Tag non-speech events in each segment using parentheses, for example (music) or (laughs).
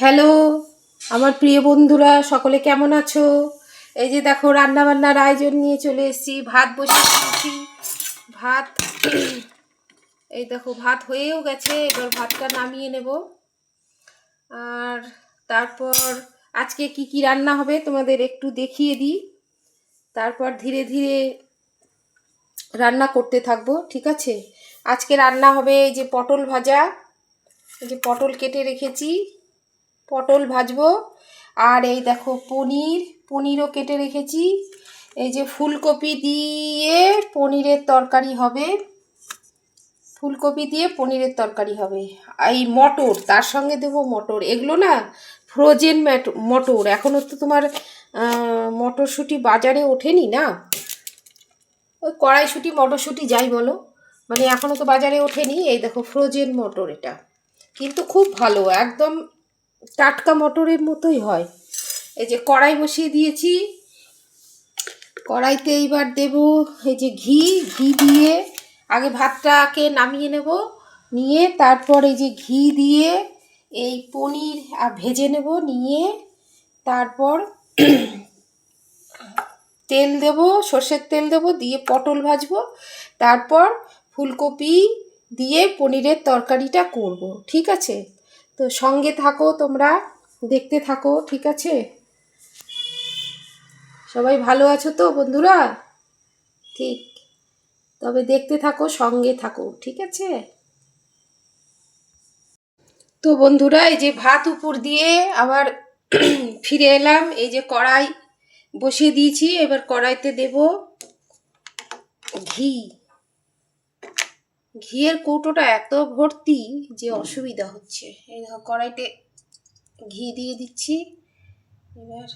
Hello, আমার প্রিয় বন্ধুরা, সকলে কেমন আছো? এই যে দেখো, রান্নাবান্নার আয়োজন নিয়ে চলে এসেছি। ভাত বসিয়ে দিয়েছি। ভাত, (clears throat) এই দেখো, ভাত হয়েও গেছে, এবার ভাতটা নামিয়ে নেব। আর তারপর আজকে কি কি রান্না হবে তোমাদের একটু দেখিয়ে দিই। তারপর ধীরে ধীরে রান্না করতে থাকব, ঠিক আছে? আজকে রান্না হবে এই যে পটল ভাজা। এই যে পটল কেটে রেখেছি। পটল ভাজবো। আর এই দেখো পনির, পনিরও কেটে রেখেছি। এই যে ফুলকপি দিয়ে পনিরের তরকারি হবে। ফুলকপি দিয়ে পনিরের তরকারি হবে। এই মটর, তার সঙ্গে দেবো মটর। এগুলো না ফ্রোজেন মটর। এখনও তো তোমার মটরশুঁটি বাজারে ওঠেনি না? ওই কড়াইশুঁটি, মটরশুঁটি যাই বলো। মানে এখনও তো বাজারে ওঠেনি। এই দেখো ফ্রোজেন মটর এটা। কিন্তু খুব ভালো, একদম টাটকা মটরের মতোই হয়। এই যে কড়াই বসিয়ে দিয়েছি। কড়াইতে এইবার দেব এই যে ঘি। ঘি দিয়ে আগে ভাতটাকে নামিয়ে নেব। নিয়ে তারপর এই যে ঘি দিয়ে এই পনির আর ভেজে নেব। নিয়ে তারপর তেল দেব, সর্ষের তেল দেব, দিয়ে পটল ভাজবো। তারপর ফুলকপি দিয়ে পনিরের তরকারিটা করব। ঠিক আছে? তো সঙ্গে থাকো তোমরা, দেখতে থাকো, ঠিক আছে? সবাই ভালো আছো তো বন্ধুরা? ঠিক। তবে দেখতে থাকো, সঙ্গে থাকো, ঠিক আছে? তো বন্ধুরা, এই যে ভাত উপর দিয়ে আবার (clears throat) ফিরে এলাম। এই যে কড়াই বসিয়ে দিয়েছি, এবার কড়াইতে দেব ঘি। ঘিয়ের কৌটোটা এত ভর্তি যে অসুবিধা হচ্ছে। এই দেখো কড়াইতে ঘি দিয়ে দিচ্ছি। এবার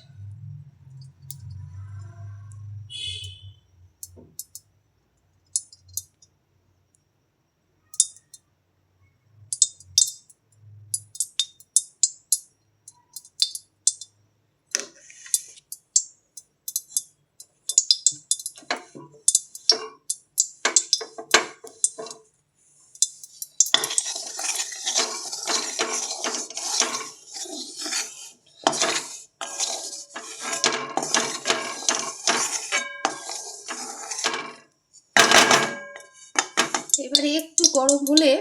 গরম হলে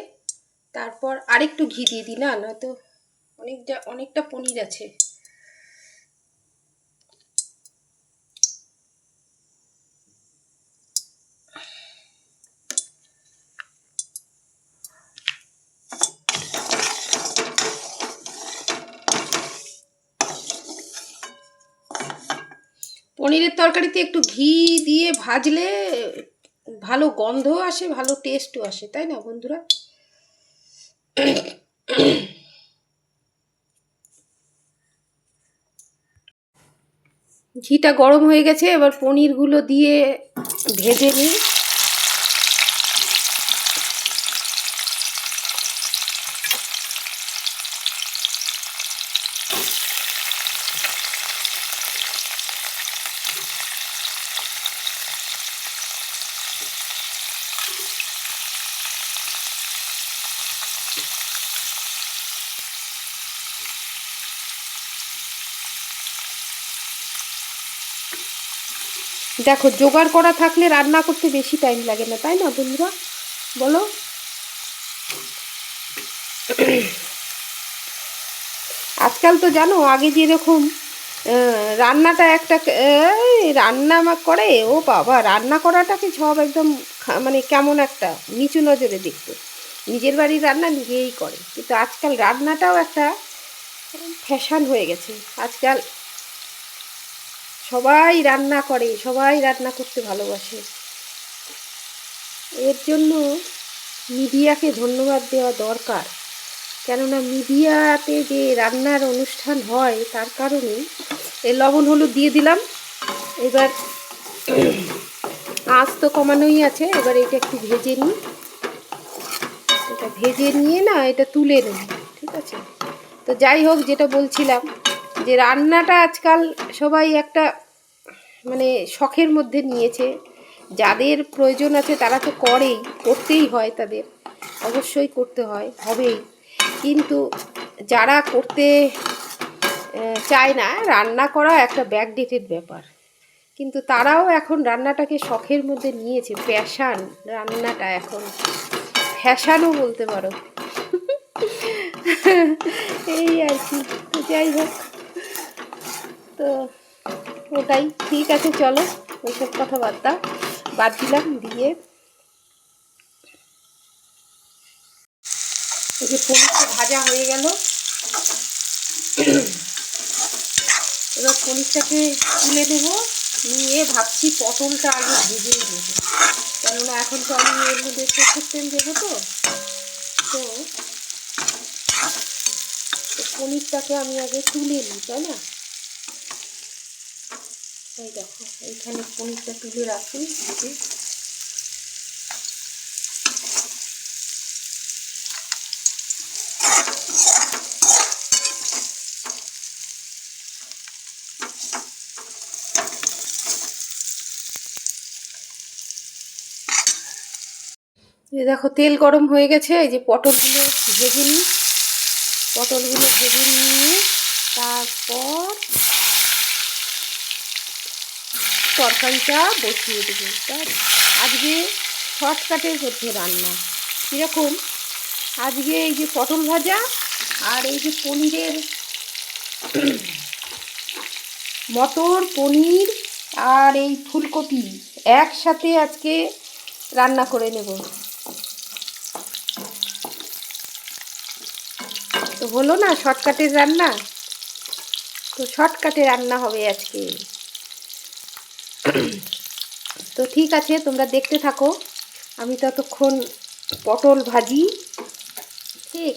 তারপর আরেকটু ঘি দিয়ে দিই, না? নয়তো অনেকটা অনেকটা পনির আছে। পনিরের তরকারিতে একটু ঘি দিয়ে ভাজলে ভালো গন্ধও আসে, ভালো টেস্টও আসে, তাই না বন্ধুরা? ঘিটা গরম হয়ে গেছে, এবার পনিরগুলো দিয়ে ভেজে নিই। দেখো, জোগাড় করা থাকলে রান্না করতে বেশি টাইম লাগে না, তাই না বন্ধুরা? বলো। আজকাল তো জানো, আগে যেরকম রান্নাটা একটা রান্না করে, ও বাবা, রান্না করাটাকে সব একদম মানে কেমন একটা, নিচু নজরে দেখতো। নিজের বাড়ির রান্না নিজেই করে। কিন্তু আজকাল রান্নাটাও একটা ফ্যাশান হয়ে গেছে। আজকাল সবাই রান্না করে, সবাই রান্না করতে ভালোবাসে। এর জন্য মিডিয়াকে ধন্যবাদ দেওয়া দরকার। কেননা মিডিয়াতে যে রান্নার অনুষ্ঠান হয়, তার কারণে এই লবণ হলুদ দিয়ে দিলাম। এবার আঁচ তো কমানোই আছে, এবার এটা একটু ভেজে নিই। এটা ভেজে নিয়ে না, এটা তুলে নিই, ঠিক আছে? তো যাই হোক, যেটা বলছিলাম যে রান্নাটা আজকাল সবাই একটা মানে শখের মধ্যে নিয়েছে। যাদের প্রয়োজন আছে তারা তো করেই, করতেই হয় তাদের। অবশ্যই করতে হয়, হবেই। কিন্তু যারা করতে চায় না, রান্না করা একটা ব্যাকডেটেড ব্যাপার। কিন্তু তারাও এখন রান্নাটাকে শখের মধ্যে নিয়েছে। প্যাশান রান্নাটা এখন। ফ্যাশানও বলতে পারো। (laughs) এই আর কি। যাই হোক। তো ওটাই। ঠিক আছে, চলো। ওইসব কথাবার্তা বাদ দিলাম, দিয়ে এই যে পনিরটা ভাজা হয়ে গেল। এবার পনিরটাকে তুলে দেবো নিয়ে ভাবছি পটলটা আগে ভেজেই দেবো কেননা এখন তো আমি এর মধ্যে সরষের দেবো তো। তো পনিরটাকে আমি আগে তুলে নিই, তাই না? এই দেখো এইখানে পনিরটা তুলে রাখি এই যে। দেখো, তেল গরম হয়ে গেছে, এই যে পটলগুলো ভেজে নিই পটলগুলো ভেজে নিয়ে, তারপর তরকারিটা বসিয়ে দেবো। আজকে শর্টকাটের হচ্ছে রান্না। কীরকম? আজকে এই যে পটল ভাজা আর এই যে পনিরের (clears throat) মটর, পনির আর এই ফুলকপি একসাথে আজকে রান্না করে নেব। তো হলো না শর্টকাটের রান্না? তো শর্টকাটে রান্না হবে আজকে। তো ঠিক আছে, তোমরা দেখতে থাকো। আমি ততক্ষণ পটল ভাজি। ঠিক।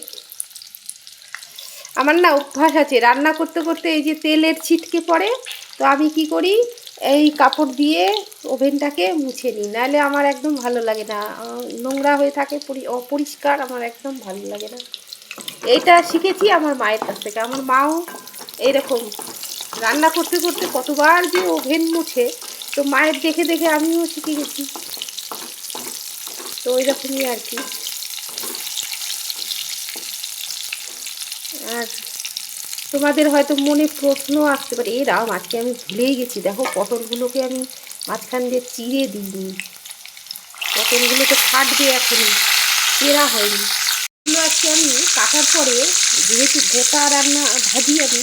আমার না অভ্যাস আছে, রান্না করতে করতে এই যে তেলের ছিটকে পড়ে, তো আমি কি করি, এই কাপড় দিয়ে ওভেনটাকে মুছে নিই। নাহলে আমার একদম ভালো লাগে না। নোংরা হয়ে থাকে, পরি- অপরিষ্কার, আমার একদম ভালো লাগে না। এইটা শিখেছি আমার মায়ের কাছ থেকে। আমার মাও এইরকম। রান্না করতে করতে কতবার যে ওভেন মুছে তো মায়ের দেখে দেখে আমিও শিখে গেছি। তো ওই রকমই আর কি। আর তোমাদের হয়তো মনে প্রশ্ন আসতে পারে, এ রাম, আজকে আমি ভুলেই গেছি। দেখো পটলগুলোকে আমি মাঝখান দিয়ে চিড়ে দিইনি। পটলগুলো তো ফাটবে এখনই। চেরা হয়নি। এগুলো আজকে আমি কাটার পরে যেহেতু গোটা রান্না ভাজি আমি,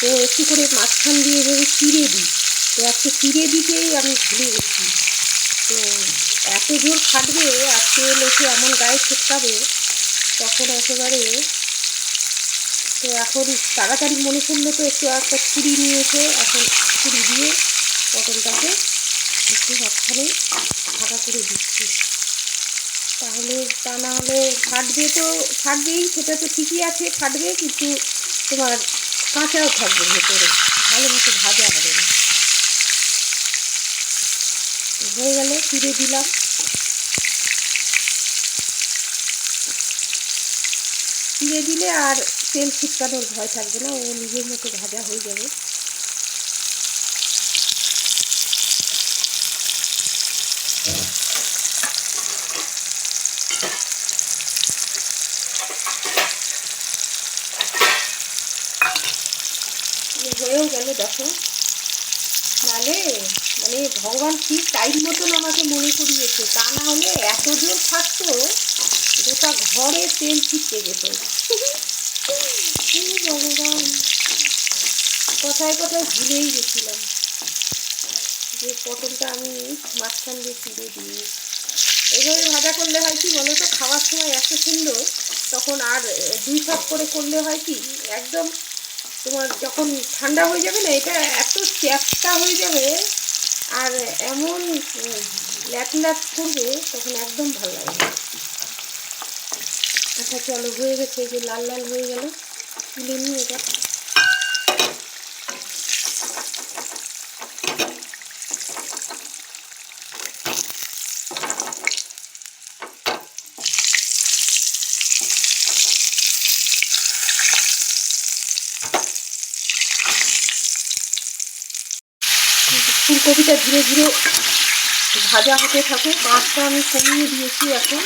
তো একটু করে মাঝখান দিয়ে এভাবে চিড়ে দিই। তো আজকে চিড়ে দিতেই আমি ভুলে গেছি। তো এত জোর খাটবে আর তেল এমন গায়ে ছিটকাবে তখন একেবারে? তো এখন তাড়াতাড়ি মনে পড়ল তো একটু একটা ছুরি নিয়ে এসে, এখন ছুরি দিয়ে পটলটাকে একটু মাঝখানে ফাঁকা করে দিচ্ছি। তাহলে তা না হলে ফাটবে তো, ফাটবেই, সেটা তো ঠিকই আছে, ফাটবে, কিন্তু তোমার কাঁচাও থাকবে ভেতরে, ভালো মতো ভাজা হবে না। হয়ে গেল ফিরে দিলাম। ফিরে দিলে আর তেল ছিটকানোর ভয় থাকবে না, ও নিজের মতো ভাজা হয়ে যাবে। হয়েও গেল দেখো। নালে মানে ভগবান ঠিক টাইম মতন আমাকে মনে করিয়েছে, তা না হলে এত জোর থাকতো গোটা ঘরে তেল ছিটকে যেত। ভগবান। কথায় কথায় ভুলেই গেছিলাম যে পটলটা আমি মাঝখান দিয়ে চিড়ে দিই। এভাবে ভাজা করলে হয় কি বলো তো, খাওয়ার সময় এত সুন্দর, তখন আর দুই ভাগ করে করলে হয় কি একদম তোমার যখন ঠান্ডা হয়ে যাবে না, এটা এত চ্যাপটা হয়ে যাবে আর এমন ল্যাট ল্যাট করবে তখন একদম ভালো লাগে আচ্ছা চলো হয়ে গেছে যে লাল লাল হয়ে গেল। তুলে নিয়ে এটা ফুলকপিটা ধীরে ধীরে ভাজা হতে থাকে মাছটা আমি কমিয়ে দিয়েছি এখন।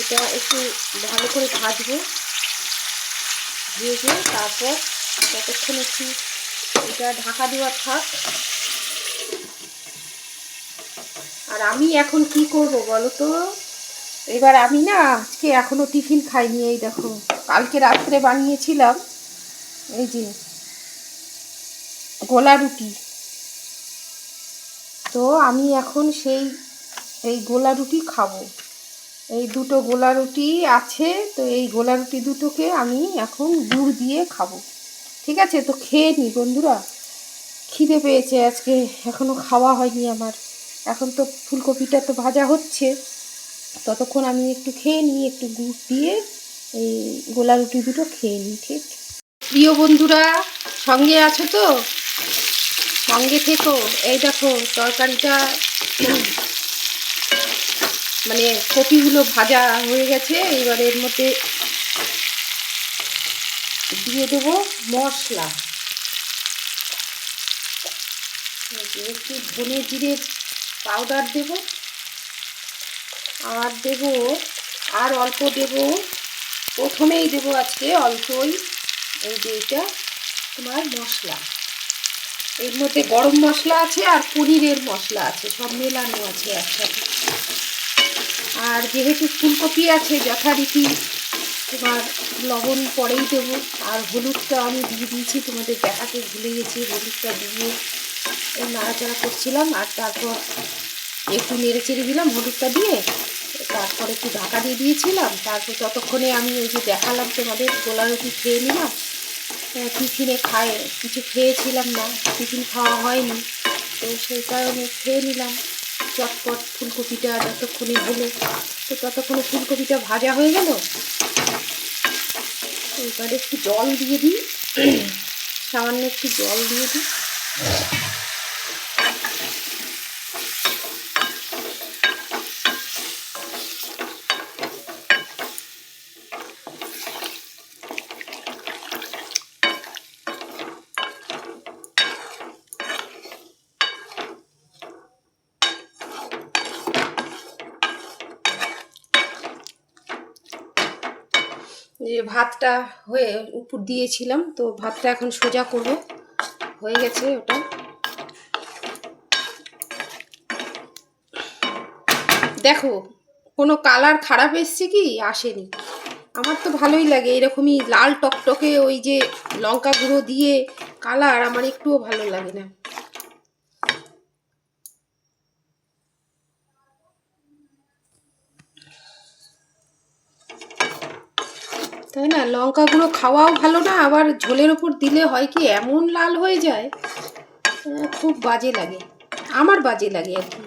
এটা একটু ভালো করে ভাজবো। ভেজে তারপর ততক্ষণ একটু এটা ঢাকা দেওয়া থাক। আর আমি এখন কি করব বলো তো? এবার আমি না আজকে এখনও টিফিন খাইনি, এই দেখো। কালকে রাত্রে বানিয়েছিলাম, এই যে গোলা রুটি। তো আমি এখন সেই, এই গোলা রুটি খাব। এই দুটো গোলা রুটি আছে, তো এই গোলা রুটি দুটোকে আমি এখন গুড় দিয়ে খাব। ঠিক আছে? তো খেয়ে নি বন্ধুরা। খিদে পেয়েছে আজকে এখনও খাওয়া হয়নি আমার। এখন তো ফুলকপিটা তো ভাজা হচ্ছে। ততক্ষণ আমি একটু খেয়ে নিই একটু গুড় দিয়ে এই গোলা রুটি দুটো খেয়ে নিই ঠিক? প্রিয় বন্ধুরা, সঙ্গে আছো তো? সঙ্গে থেকো। এই দেখো, তরকারিটা মানে কপিগুলো ভাজা হয়ে গেছে। এবার এর মধ্যে দিয়ে দেবো মশলা। একটু ধনে জিরের পাউডার দেব। আর দেব, আর অল্প দেব। প্রথমেই দেব আজকে অল্পই। এই যে এটা তোমার মশলা। এর মধ্যে গরম মশলা আছে আর পনিরের মশলা আছে, সব মেলানো আছে একসাথে। আর যেহেতু ফুলকপি আছে, যথারীতি তোমার লবণ পরেই দেবো। আর হলুদটা আমি দিয়ে দিয়েছি, তোমাদের দেখাতে ভুলে গেছি, হলুদটা দিয়ে নাড়াচাড়া করছিলাম আর তারপর একটু নেড়ে চেড়ে দিলাম হলুদটা দিয়ে। তারপর একটু ঢাকা দিয়ে দিয়েছিলাম, তারপর ততক্ষণে আমি ওই যে দেখালাম তোমাদের গোলা রুটি খেয়ে নিলাম। টিফিনে খায়? কিছু খেয়েছিলাম না, টিফিন খাওয়া হয়নি। তো সেই কারণে খেয়ে নিলাম। চটপট ফুলকপিটা যতক্ষণে হলো, তো ততক্ষণে ফুলকপিটা ভাজা হয়ে গেল। এবার একটু জল দিয়ে দিই। (clears throat) সামান্য একটু জল দিয়ে দিই। যে ভাতটা হয়ে উপর দিয়েছিলাম, তো ভাতটা এখন সোজা করব। হয়ে গেছে ওটা। দেখো, কোনো কালার খারাপ এসছে কি? আসেনি। আমার তো ভালোই লাগে, এরকমই লাল টকটকে ওই যে লঙ্কা গুঁড়ো দিয়ে কালার, আমার একটুও ভালো লাগে না। তাই না? লঙ্কাগুলো খাওয়াও ভালো না, আবার ঝোলের ওপর দিলে হয় কি এমন লাল হয়ে যায়? খুব বাজে লাগে। আমার বাজে লাগে আর কি।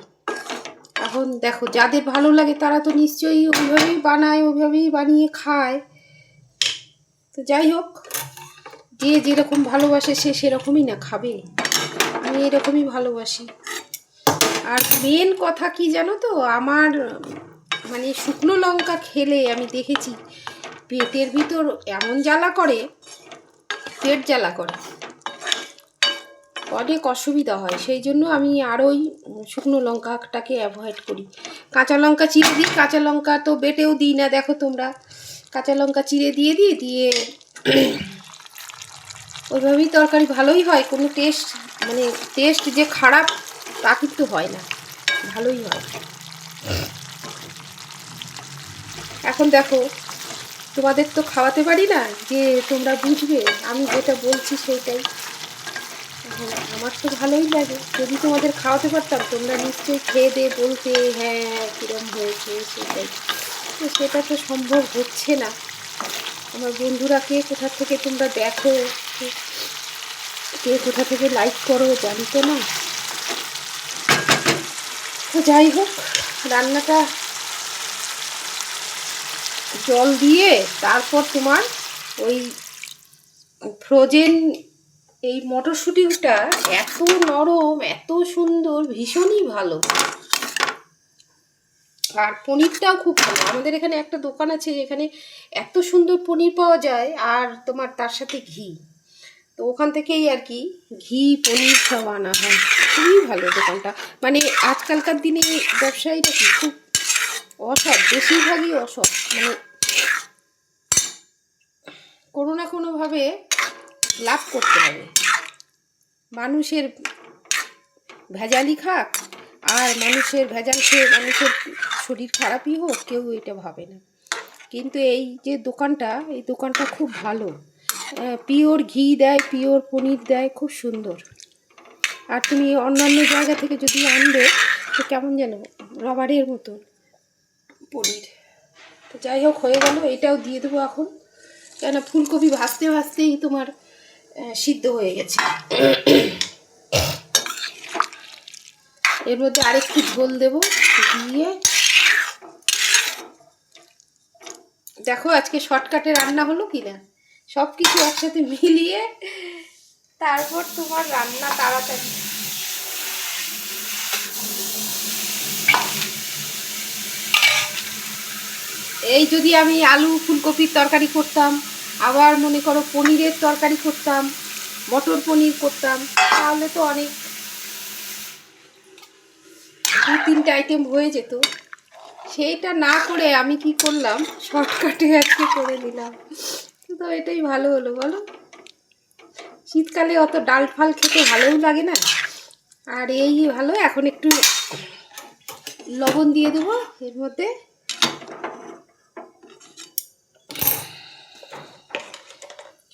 এখন দেখো, যাদের ভালো লাগে তারা তো নিশ্চয়ই ওইভাবেই বানায়, ওইভাবেই বানিয়ে খায়। তো যাই হোক, যে যেরকম ভালোবাসে সে সেরকমই না, খাবে। আমি এরকমই ভালোবাসি। আর মেন কথা কি জানো তো? আমার মানে শুকনো লঙ্কা খেলে আমি দেখেছি পেটের ভিতর এমন জ্বালা করে, পেট জ্বালা করে। অনেক অসুবিধা হয়, সেই জন্য আমি আরোই শুকনো লঙ্কাটাকে অ্যাভয়েড করি। কাঁচা লঙ্কা চিড়ে দিই, কাঁচা লঙ্কা তো বেটেও দিই না, দেখো তোমরা। কাঁচা লঙ্কা চিড়ে দিয়ে দিই, দিয়ে ওইভাবেই তরকারি ভালোই হয়, কোনো টেস্ট মানে টেস্ট যে খারাপ তা কিন্তু হয় না, ভালোই হয়। এখন দেখো তোমাদের তো খাওয়াতে পারি না যে তোমরা বুঝবে, আমি যেটা বলছি সেইটাই। আমার তো ভালোই লাগে। যদি তোমাদের খাওয়াতে পারতাম, তোমরা নিশ্চয়ই খেয়ে দিয়ে বলতে হ্যাঁ কিরম হয়েছে সেটাই। তো সেটা তো সম্ভব হচ্ছে না। আমার বন্ধুরা কে কোথা থেকে তোমরা দেখো? কে- কোথা থেকে লাইক করো জানি তো না। তো যাই হোক, রান্নাটা জল দিয়ে তারপর তোমার ওই ফ্রোজেন এই মটরশুঁটিটা এত নরম, এত সুন্দর, ভীষণই ভালো। আর পনিরটাও খুব ভালো। আমাদের এখানে একটা দোকান আছে যেখানে এত সুন্দর পনির পাওয়া যায় আর তোমার তার সাথে ঘি। তো ওখান থেকেই আর কি ঘি, পনির সব আনা হয়। খুবই ভালো দোকানটা। মানে আজকালকার দিনে ব্যবসায়ীটা কি খুব অসৎ, বেশিরভাগই অসৎ। মানে কোনো না কোনোভাবে লাভ করতে হবে। মানুষের ভেজালি খাক আর মানুষের ভেজাল খেয়ে মানুষের শরীর খারাপই হোক, কেউ এটা ভাবে না। কিন্তু এই যে দোকানটা, এই দোকানটা খুব ভালো। পিওর ঘি দেয়, পিওর পনির দেয়, খুব সুন্দর। আর তুমি অন্যান্য জায়গা থেকে যদি আনবে, তো কেমন যেন রবারের মতো পনির। তো যাই হোক, হয়ে গেল, এটাও দিয়ে দেবো এখন। কেন ফুলকপি ভাজতে ভাজতেই তোমার সিদ্ধ হয়ে গেছে। এর মধ্যে আরেকটু ঝোল দেব, দিয়ে দেখো আজকে শর্টকাটে রান্না হলো কি না সব কিছু একসাথে মিলিয়ে তারপর তোমার রান্না তাড়াতাড়ি। এই যদি আমি আলু ফুলকপির তরকারি করতাম আবার মনে করো পনিরের তরকারি করতাম, মটর পনির করতাম, তাহলে তো অনেক দু তিনটে আইটেম হয়ে যেত। সেইটা না করে আমি কি করলাম শর্টকাটে আজকে করে নিলাম। তো এটাই ভালো হলো, বলো? শীতকালে অত ডাল ফাল খেতে ভালোও লাগে না? আর এই ভালো, এখন একটু লবণ দিয়ে দেবো, এর মধ্যে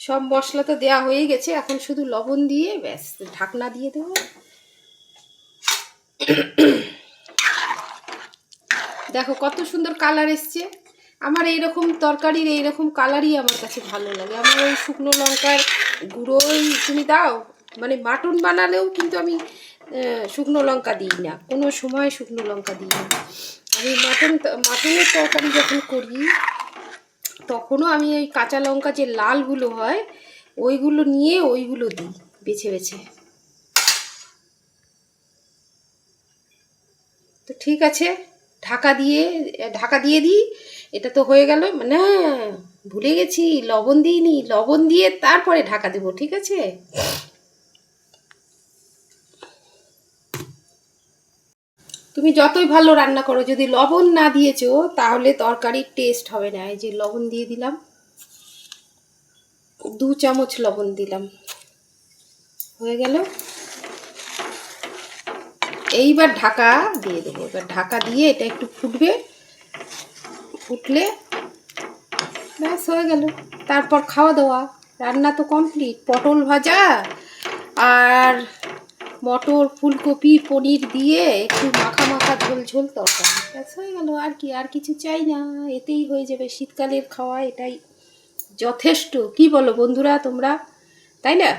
সব মশলা তো দেওয়া হয়ে গেছে, এখন শুধু লবণ দিয়ে ব্যাস, ঢাকনা দিয়ে দেবো। দেখো কত সুন্দর কালার এসছে। আমার এইরকম তরকারির এইরকম কালারই আমার কাছে ভালো লাগে। আমার ওই শুকনো লঙ্কার গুঁড়োই তুমি দাও মানে মাটন বানালেও কিন্তু আমি শুকনো লঙ্কা দিই না। কোনো সময় শুকনো লঙ্কা দিই না। আমি মাটন মাটনের তরকারি যখন করি তখনও আমি ওই কাঁচা লঙ্কা যে লালগুলো হয়, ওইগুলো নিয়ে ওইগুলো দিই বেছে বেছে। তো ঠিক আছে, ঢাকা দিয়ে ঢাকা দিয়ে দিই, এটা তো হয়ে গেল মানে ভুলে গেছি, লবণ দিইনি, লবণ দিয়ে তারপরে ঢাকা দেবো, ঠিক আছে? তুমি যতই ভালো রান্না করো, যদি লবণ না দিয়েছ, তাহলে তরকারির টেস্ট হবে না। এই যে লবণ দিয়ে দিলাম। দু চামচ লবণ দিলাম। হয়ে গেল। এইবার ঢাকা দিয়ে দেবো। এবার ঢাকা দিয়ে এটা একটু ফুটবে। ফুটলে ব্যাস, হয়ে গেল। তারপর খাওয়া দাওয়া। রান্না তো কমপ্লিট পটল ভাজা আর মটর, ফুলকপি, পনির দিয়ে একটু মাখা মাখা ঝোল ঝোল তরকারি। ব্যাস হয়ে গেল, আর কি, আর কিছু চাই না। এতেই হয়ে যাবে শীতকালের খাওয়া, এটাই যথেষ্ট। কি বলো বন্ধুরা তোমরা? তাই না?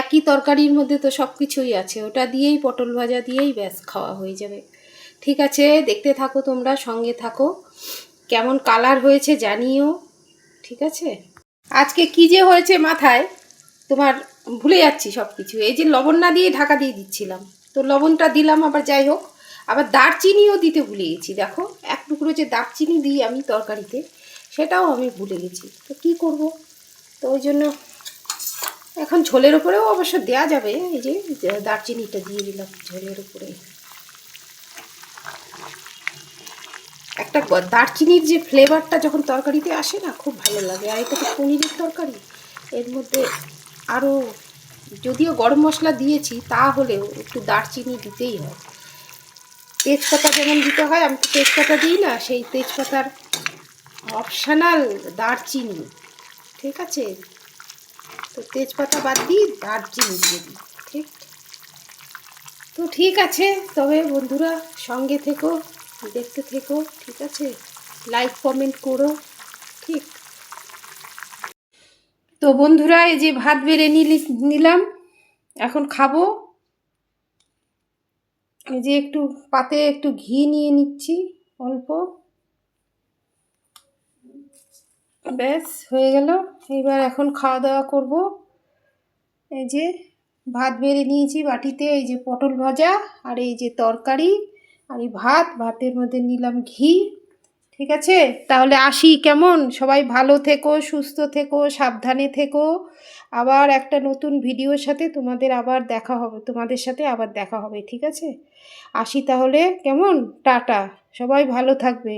একই তরকারির মধ্যে তো সব কিছুই আছে। ওটা দিয়েই, পটল ভাজা দিয়েই ব্যাস খাওয়া হয়ে যাবে। ঠিক আছে, দেখতে থাকো তোমরা, সঙ্গে থাকো। কেমন কালার হয়েছে জানিও, ঠিক আছে? আজকে কি যে হয়েছে মাথায়, তোমার ভুলে যাচ্ছি সব কিছু এই যে লবণ না দিয়ে ঢাকা দিয়ে দিচ্ছিলাম। তো লবণটা দিলাম, আবার যাই হোক। আবার দারচিনিও দিতে ভুলে গেছি, দেখো। এক টুকরো যে দারচিনি দিই আমি তরকারিতে, সেটাও আমি ভুলে গেছি। তো কি করব? তো ওই জন্য এখন ঝোলের উপরেও অবশ্য দেয়া যাবে, এই যে দারচিনিটা দিয়ে দিলাম ঝোলের উপরে। একটা দারচিনির যে ফ্লেভারটা যখন তরকারিতে আসে না, খুব ভালো লাগে। আর এটা তো পনিরের তরকারি। এর মধ্যে আরও যদিও গরম মশলা দিয়েছি, তাহলেও একটু দারচিনি দিতেই হয়। তেজপাতা যেমন দিতে হয়, আমি তো তেজপাতা দিই না, সেই তেজপাতার অপশানাল দারচিনি, ঠিক আছে? তো তেজপাতা বাদ দিই দারচিনি দিয়ে দিই, ঠিক? তো ঠিক আছে, তবে বন্ধুরা সঙ্গে থেকো, দেখতে থেকো, ঠিক আছে? লাইক কমেন্ট করো, ঠিক? তো বন্ধুরা, এই যে ভাত বেড়ে নিলি, নিলাম। এখন খাব। এই যে একটু পাতে একটু ঘি নিয়ে নিচ্ছি, অল্প। ব্যাস, হয়ে গেল। এবার এখন খাওয়া দাওয়া করব। এই যে ভাত বেড়ে নিয়েছি বাটিতে, এই যে পটল ভাজা আর এই যে তরকারি। আর এই ভাত, ভাতের মধ্যে নিলাম ঘি। ঠিক আছে? তাহলে আসি, কেমন? সবাই ভালো থেকো, সুস্থ থেকো, সাবধানে থেকো। আবার একটা নতুন ভিডিওর সাথে তোমাদের আবার দেখা হবে, তোমাদের সাথে আবার দেখা হবে, ঠিক আছে? আসি তাহলে, কেমন? টাটা। সবাই ভালো থাকবে।